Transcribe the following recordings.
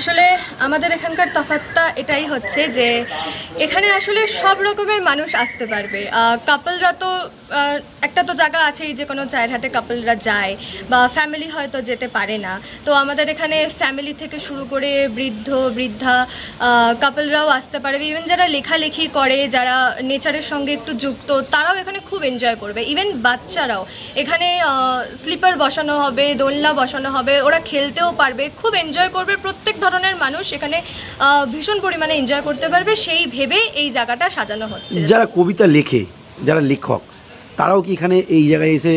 Acho ele আমাদের এখানকার তফাৎটা এটাই হচ্ছে যে এখানে আসলে সব রকমের মানুষ আসতে পারবে। কাপলরা তো একটা তো জায়গা আছেই যে কোনো চায়ের হাটে কাপলরা যায় বা ফ্যামিলি হয়তো যেতে পারে না। তো আমাদের এখানে ফ্যামিলি থেকে শুরু করে বৃদ্ধ, বৃদ্ধা কাপলরাও আসতে পারবে। ইভেন যারা লেখালেখি করে, যারা নেচারের সঙ্গে একটু যুক্ত, তারাও এখানে খুব এনজয় করবে। ইভেন বাচ্চারাও। এখানে স্লিপার বসানো হবে, দোলনা বসানো হবে, ওরা খেলতেও পারবে, খুব এনজয় করবে প্রত্যেক ধরনের মানুষ এখানে আহ, ভীষণ পরিমাণে এনজয় করতে পারবে। সেই ভেবে এই জায়গাটা সাজানো হচ্ছে। যারা কবিতা লেখে যারা লেখক তারাও কি এখানে এই জায়গায় এসে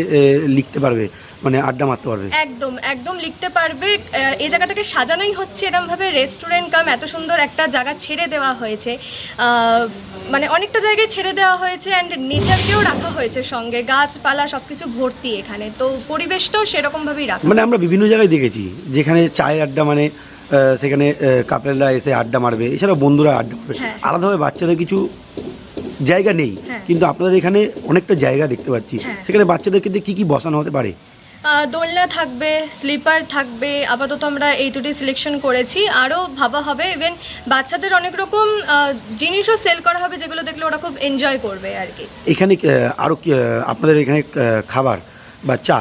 লিখতে পারবে? মানে আড্ডা মারতে পারবে? একদম একদম লিখতে পারবে। এই জায়গাটাকে সাজানোই হচ্ছে এরমভাবে। রেস্টুরেন্ট কাম এত সুন্দর একটা জায়গা ছেড়ে দেওয়া হয়েছে। মানে অনেকটা জায়গায় ছেড়ে দেওয়া হয়েছে অ্যান্ড নেচারকেও রাখা হয়েছে সঙ্গে। গাছপালা সব কিছু ভর্তি এখানে। তো পরিবেশটাও সেরকমভাবেই রাখা। মানে আমরা বিভিন্ন জায়গায় দেখেছি যেখানে চায়ের আড্ডা মানে সেখানে কাপেলরা এসে আড্ডা মারবে। এছাড়াও বন্ধুরা আড্ডা মারবে। হ্যাঁ। আলাদাভাবে বাচ্চাদের কিছু জায়গা নেই হ্যাঁ। কিন্তু আপনাদের এখানে অনেকটা জায়গা দেখতে পাচ্ছি। হ্যাঁ। সেখানে বাচ্চাদেরকে দিয়ে কি কি বসানো হতে পারে? দোলনা থাকবে স্লিপার থাকবে আপাতত আমরা এই দুটি সিলেকশন করেছি। আরও ভাবা হবে ইভেন বাচ্চাদের অনেক রকম জিনিসও সেল করা হবে যেগুলো দেখলে ওরা খুব এনজয় করবে আর কি। এখানে আহ, আরও কি, আহ, আপনাদের এখানে খাবার বা চা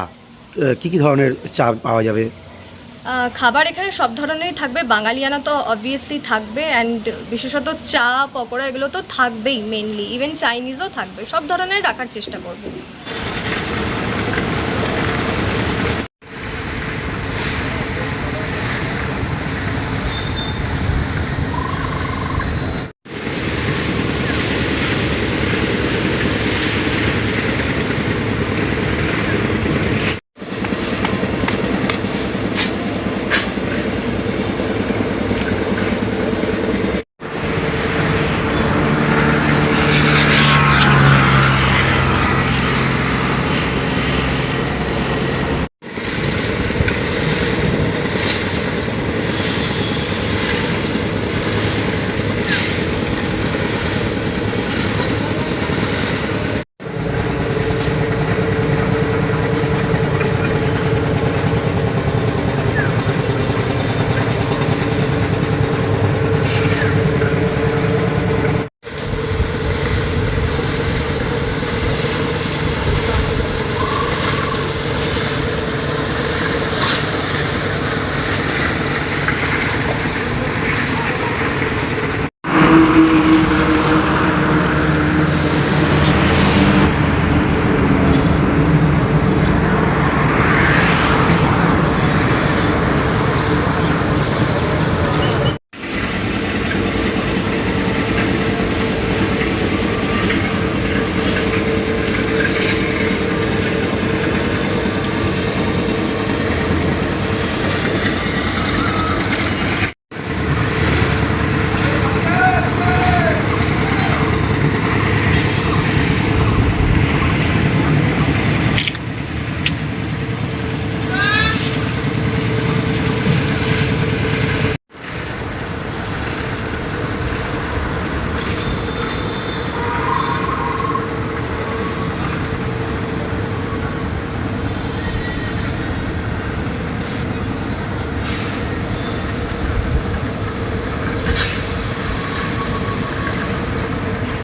কি কি ধরনের চা পাওয়া যাবে? খাবার এখানে সব ধরনেরই থাকবে। বাঙালিয়ানা তো অবভিয়াসলি থাকবে অ্যান্ড বিশেষত চা, পকোড়া এগুলো তো থাকবেই মেনলি ইভেন চাইনিজও থাকবে। সব ধরনের রাখার চেষ্টা করব।